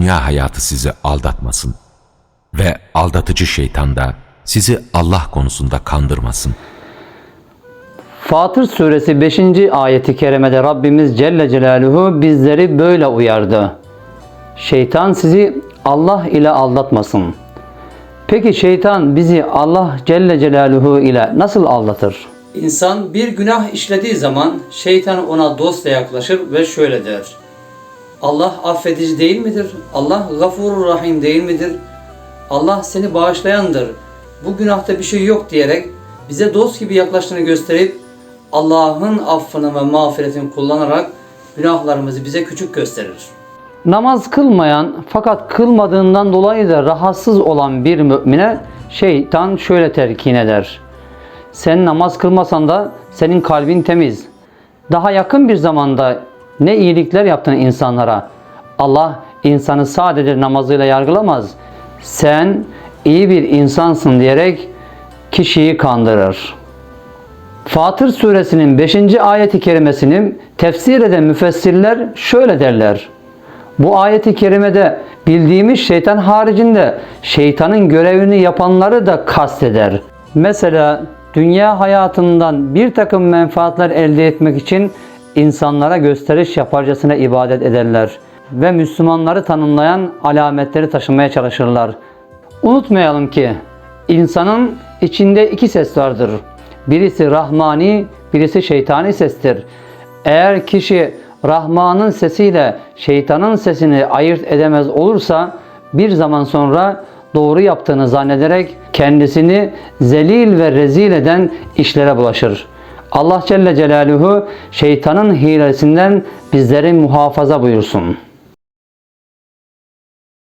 Dünya hayatı sizi aldatmasın ve aldatıcı şeytan da sizi Allah konusunda kandırmasın. Fatır suresi 5. ayeti kerimede Rabbimiz Celle Celaluhu bizleri böyle uyardı. Şeytan sizi Allah ile aldatmasın. Peki şeytan bizi Allah Celle Celaluhu ile nasıl aldatır? İnsan bir günah işlediği zaman şeytan ona dostla yaklaşır ve şöyle der. Allah affedici değil midir? Allah gafurur rahim değil midir? Allah seni bağışlayandır. Bu günahta bir şey yok diyerek bize dost gibi yaklaştığını gösterip Allah'ın affını ve mağfiretini kullanarak günahlarımızı bize küçük gösterir. Namaz kılmayan fakat kılmadığından dolayı da rahatsız olan bir mümine şeytan şöyle telkin eder. Sen namaz kılmasan da senin kalbin temiz. Daha yakın bir zamanda ne iyilikler yaptın insanlara. Allah insanı sadece namazıyla yargılamaz. Sen iyi bir insansın diyerek kişiyi kandırır. Fatır suresinin 5. ayeti kerimesini tefsir eden müfessirler şöyle derler. Bu ayeti kerimede bildiğimiz şeytan haricinde şeytanın görevini yapanları da kasteder. Mesela dünya hayatından bir takım menfaatler elde etmek için insanlara gösteriş yaparcasına ibadet ederler ve Müslümanları tanımlayan alametleri taşımaya çalışırlar. Unutmayalım ki insanın içinde iki ses vardır. Birisi Rahmani, birisi şeytani sestir. Eğer kişi Rahman'ın sesiyle şeytanın sesini ayırt edemez olursa bir zaman sonra doğru yaptığını zannederek kendisini zelil ve rezil eden işlere bulaşır. Allah Celle Celaluhu şeytanın hilesinden bizleri muhafaza buyursun.